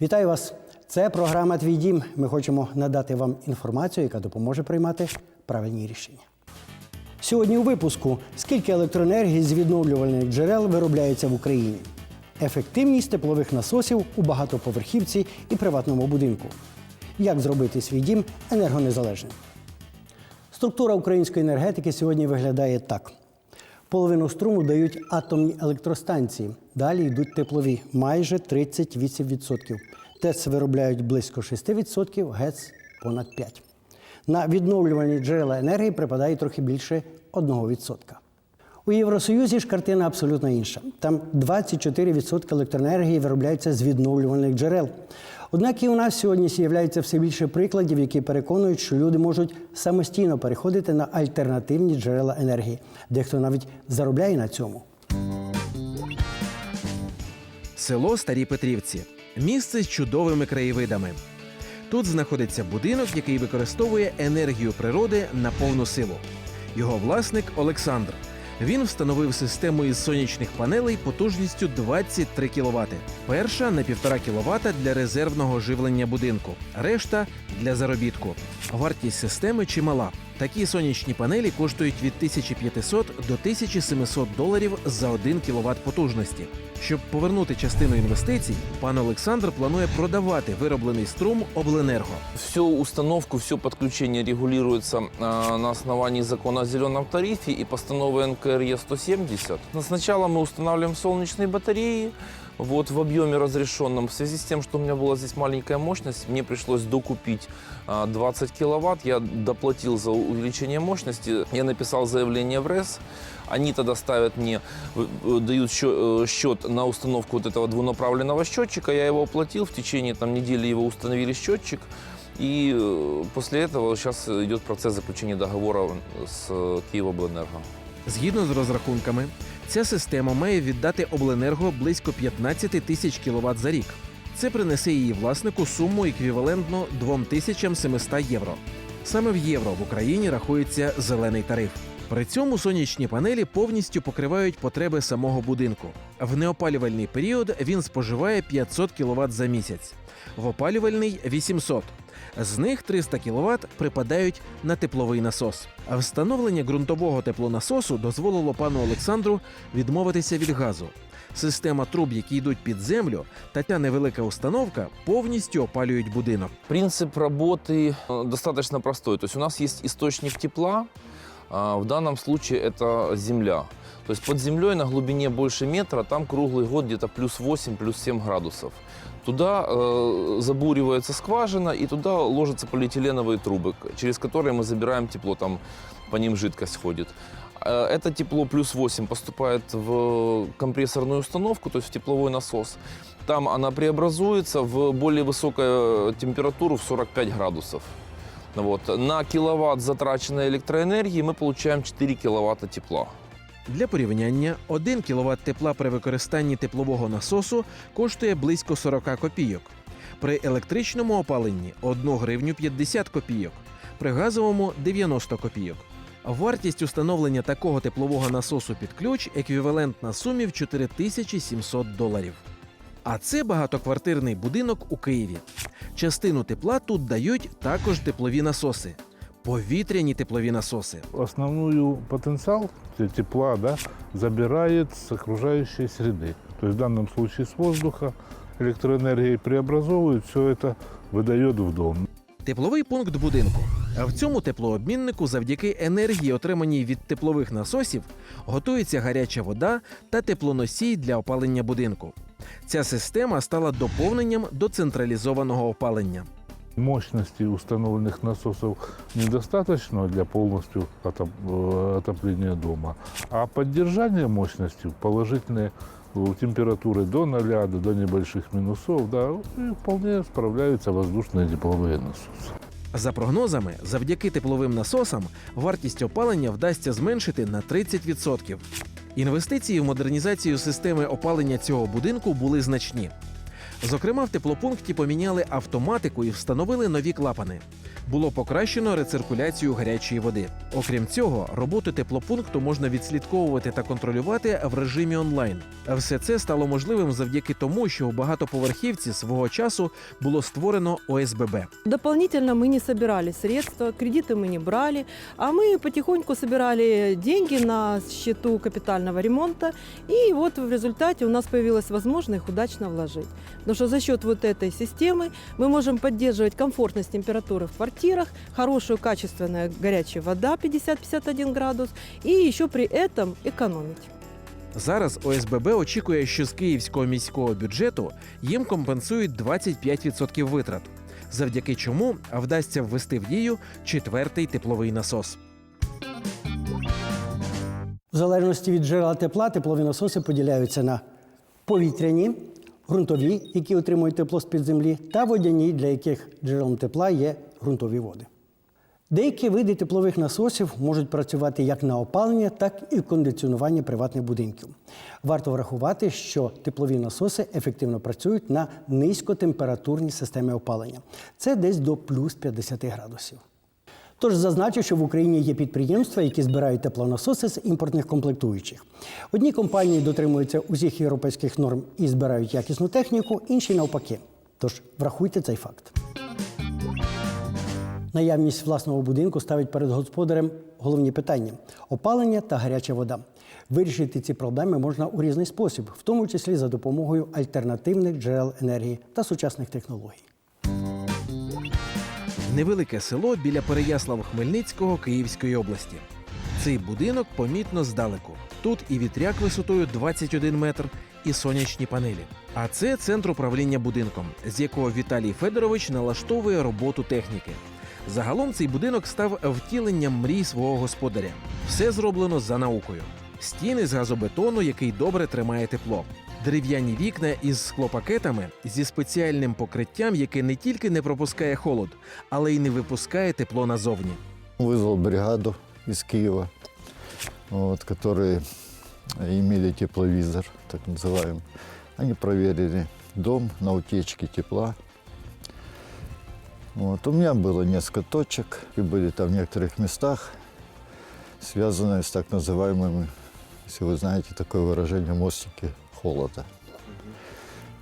Вітаю вас! Це програма Твій дім. Ми хочемо надати вам інформацію, яка допоможе приймати правильні рішення. Сьогодні у випуску скільки електроенергії з відновлювальних джерел виробляється в Україні, ефективність теплових насосів у багатоповерхівці і приватному будинку. Як зробити свій дім енергонезалежним? Структура української енергетики сьогодні виглядає так: половину струму дають атомні електростанції, далі йдуть теплові майже 38%. ТЕЦ виробляють близько 6%, ГЕЦ понад 5%. На відновлювальні джерела енергії припадає трохи більше 1%. У Євросоюзі ж картина абсолютно інша. Там 24% електроенергії виробляється з відновлювальних джерел. Однак і у нас сьогодні з'являється все більше прикладів, які переконують, що люди можуть самостійно переходити на альтернативні джерела енергії. Дехто навіть заробляє на цьому. Село Старі Петрівці місце з чудовими краєвидами. Тут знаходиться будинок, який використовує енергію природи на повну силу. Його власник Олександр. Він встановив систему із сонячних панелей потужністю 23 кВт. Перша на 1,5 кВт для резервного живлення будинку, решта для заробітку. Вартість системи чимала. Такі сонячні панелі коштують від 1500 до 1700 доларів за 1 кВт потужності. Щоб повернути частину інвестицій, пан Олександр планує продавати вироблений струм обленерго. Всю установку, все подключение регулируется а, на основании закона о зеленом тарифе и постановы НКРЕ 170. Но Сначала мы устанавливаем солнечные батареи вот, в объеме разрешенном. В связи с тем, что у меня была здесь маленькая мощность, мне пришлось докупить а, 20 киловатт. Я доплатил за увеличение мощности. Я написал заявление в РЭС. Они тогда ставят мне, э, э, дают счё- э, счет на установку вот этого двунаправленного счетчика. Я его оплатил. В течение там, недели его установили счетчик. И э, после этого сейчас идет процесс заключения договора с э, Киевобленерго. Згідно з розрахунками, ця система має віддати обленерго близько 15 тисяч кВт за рік. Це принесе її власнику суму еквівалентну 2700 євро. Саме в євро в Україні рахується зелений тариф. При цьому сонячні панелі повністю покривають потреби самого будинку. В неопалювальний період він споживає 500 кВт за місяць, в опалювальний 800. З них 300 кВт припадають на тепловий насос. Встановлення ґрунтового теплонасосу дозволило пану Олександру відмовитися від газу. Система труб, які йдуть під землю, та ця невелика установка повністю опалюють будинок. Принцип работы э, достаточно простой. То есть у нас есть источник тепла, а, в данном случае это земля. То есть под землей на глубине больше метра, там круглый год где-то плюс 8, плюс 7 градусов. Туда э, забуривается скважина, и туда ложатся полиэтиленовые трубы, к- через которые мы забираем тепло, там по ним жидкость ходит. Э, Это тепло плюс 8 поступает в компрессорную установку, то есть в тепловой насос. Там она преобразуется в более высокую температуру в 45 градусов. Вот. На киловатт затраченной электроэнергии мы получаем 4 киловатта тепла. Для порівняння 1 кВт тепла при використанні теплового насосу коштує близько 40 копійок. При електричному опаленні 1 гривню 50 копійок, при газовому 90 копійок. Вартість установлення такого теплового насосу під ключ еквівалентна сумі в 4700 доларів. А це багатоквартирний будинок у Києві. Частину тепла тут дають також теплові насоси, повітряні теплові насоси. основную потенциал те- тепла да, забирает с окружающей среды. То есть в данном случае с воздуха электроэнергией преобразовывает, все это выдает в дом. Тепловий пункт будинку. А в цьому теплообміннику завдяки енергії, отриманій від теплових насосів, готується гаряча вода та теплоносій для опалення будинку. Ця система стала доповненням до централізованого опалення. Мощности установленных насосов недостаточно для полностью отоп- э, отопления дома, а поддержание мощности положительные э, температуры до ноля, до, до небольших минусов, да, и вполне справляются воздушные тепловые насосы. За прогнозами, завдяки тепловим насосам вартість опалення вдасться зменшити на 30%. Інвестиції в модернізацію системи опалення цього будинку були значні. Зокрема, в теплопункті поміняли автоматику і встановили нові клапани. Було покращено рециркуляцію гарячої води. Окрім цього, роботу теплопункту можна відслідковувати та контролювати в режимі онлайн. Все це стало можливим завдяки тому, що у багатоповерхівці свого часу було створено ОСББ. Дополнительно мы не собирали средства, кредиты мы не брали, а мы потихоньку собирали деньги на счету капитального ремонта. И вот в результате у нас появилась возможность их удачно вложить. Потому что за счет вот этой системы мы можем поддерживать комфортность температуры в квартирах, хорошую качественная горячая вода 50-51 градус и еще при этом экономить. Зараз ОСББ очікує, що з київського міського бюджету їм компенсують 25% витрат, завдяки чому вдасться ввести в дію четвертий тепловий насос. В залежності від джерела тепла теплові насоси поділяються на повітряні, ґрунтові, які отримують тепло з-під землі, та водяні, для яких джерелом тепла є ґрунтові води. Деякі види теплових насосів можуть працювати як на опалення, так і кондиціонування приватних будинків. Варто врахувати, що теплові насоси ефективно працюють на низькотемпературній системі опалення. Це десь до плюс 50 градусів. Тож зазначу, що в Україні є підприємства, які збирають теплонасоси з імпортних комплектуючих. Одні компанії дотримуються усіх європейських норм і збирають якісну техніку, інші навпаки. Тож врахуйте цей факт. Наявність власного будинку ставить перед господарем головні питання: опалення та гаряча вода. Вирішити ці проблеми можна у різний спосіб, в тому числі за допомогою альтернативних джерел енергії та сучасних технологій. Невелике село біля Переяслав-Хмельницького Київської області. Цей будинок помітно здалеку. Тут і вітряк висотою 21 метр, і сонячні панелі. А це центр управління будинком, з якого Віталій Федорович налаштовує роботу техніки. Загалом цей будинок став втіленням мрій свого господаря. Все зроблено за наукою. Стіни з газобетону, який добре тримає тепло Дерев'яні вікна із склопакетами зі спеціальним покриттям, яке не тільки не пропускає холод, але й не випускає тепло назовні. Вызвал бригаду из Киева, вот, которые имели тепловизор, так называемый. Они проверили дом на утечке тепла. Вот. У меня было несколько точек, и были там в некоторых местах, связанные с так называемыми, если вы знаете такое выражение, мостики холода.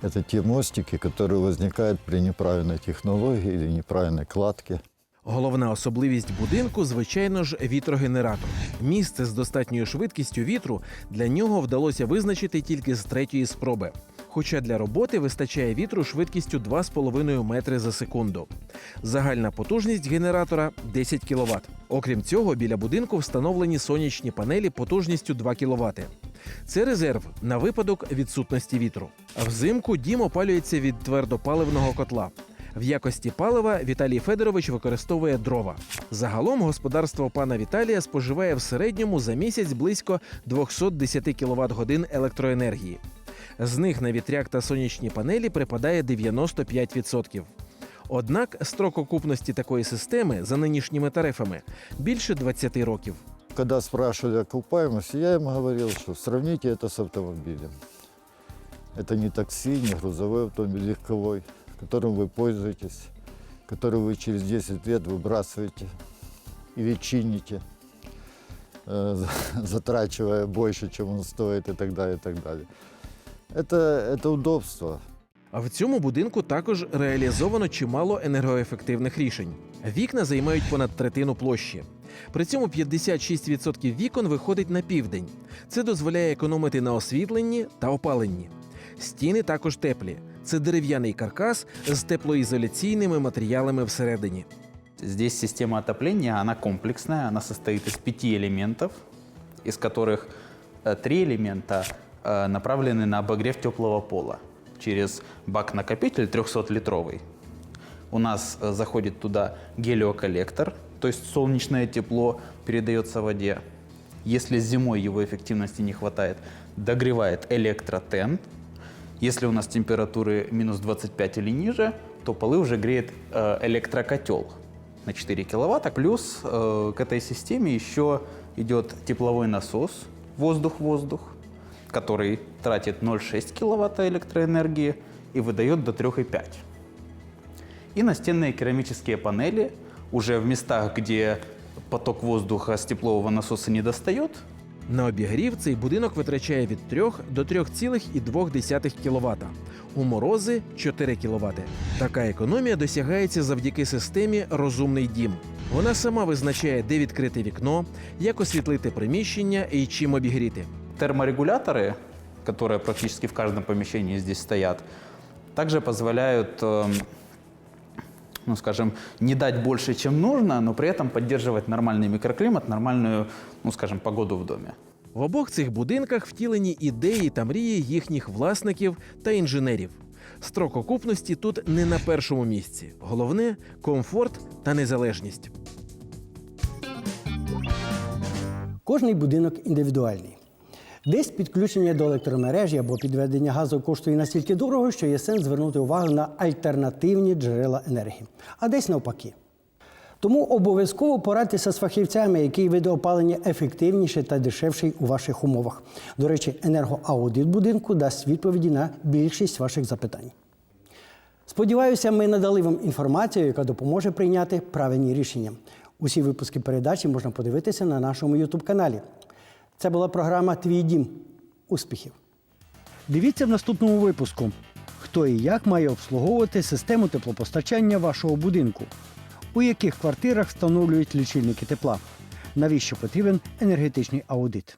Это те мостики, которые возникают при неправильной технологии или неправильной кладке. Головна особливість будинку, звичайно ж, вітрогенератор. Місце з достатньою швидкістю вітру для нього вдалося визначити тільки з третьої спроби. Хоча для роботи вистачає вітру швидкістю 2,5 метри за секунду. Загальна потужність генератора 10 кВт. Окрім цього, біля будинку встановлені сонячні панелі потужністю 2 кВт. Це резерв на випадок відсутності вітру. Взимку дім опалюється від твердопаливного котла. В якості палива Віталій Федорович використовує дрова. Загалом господарство пана Віталія споживає в середньому за місяць близько 210 кВт годин електроенергії. З них на вітряк та сонячні панелі припадає 95%. Однак строк окупності такої системи за нинішніми тарифами більше 20 років Когда спрашивали о окупаемости, я им говорил, что сравните это с автомобилем. Это не такси, не грузовой автомобиль легковой, которым вы пользуетесь, который вы через 10 лет выбрасываете или чините, э, за- затрачивая больше, чем он стоит и так далее, и так далее. Это, это удобство. А в цьому будинку також реалізовано чимало енергоефективних рішень. Вікна займають понад третину площі. При цьому 56% вікон виходить на південь. Це дозволяє економити на освітленні та опаленні. Стіни також теплі. Це дерев'яний каркас з теплоізоляційними матеріалами всередині. Здесь система отопления, она комплексная, она состоит из пяти элементов, из которых э, три элемента э, направлены на обогрев теплого пола через бак-накопитель 300-литровый. У нас э, заходит туда гелиоколлектор, то есть солнечное тепло передается воде. Если зимой его эффективности не хватает, догревает электротен. Если у нас температуры минус 25 или ниже, то полы уже греет э, электрокотел на 4 киловатта. Плюс э, к этой системе еще идет тепловой насос воздух-воздух, который тратит 0,6 киловатта электроэнергии и выдает до 3,5. И настенные керамические панели уже в местах, где поток воздуха с теплового насоса не достает, На обігрів цей будинок витрачає від 3 до 3,2 кВт. У морози 4 кВт. Така економія досягається завдяки системі Розумний дім. Вона сама визначає, де відкрити вікно, як освітлити приміщення і чим обігріти. терморегуляторы, которые практически в каждом помещении здесь стоят, также позволяют, эм, ну, скажем, не дать больше, чем нужно, но при этом поддерживать нормальный микроклимат, нормальную, ну, скажем, погоду в доме. В обох цих будинках втілені ідеї та мрії їхніх власників та інженерів. Строк окупності тут не на першому місці. Головне комфорт та незалежність. Кожний будинок індивідуальний. Десь підключення до електромережі або підведення газу коштує настільки дорого, що є сенс звернути увагу на альтернативні джерела енергії, а десь навпаки. Тому обов'язково порадьтеся з фахівцями, який види опалення ефективніший та дешевший у ваших умовах. До речі, енергоаудит будинку дасть відповіді на більшість ваших запитань. Сподіваюся, ми надали вам інформацію, яка допоможе прийняти правильні рішення. Усі випуски передачі можна подивитися на нашому youtube каналі Це була програма Твій дім. Успіхів! Дивіться в наступному випуску: хто і як має обслуговувати систему теплопостачання вашого будинку, у яких квартирах встановлюють лічильники тепла, навіщо потрібен енергетичний аудит.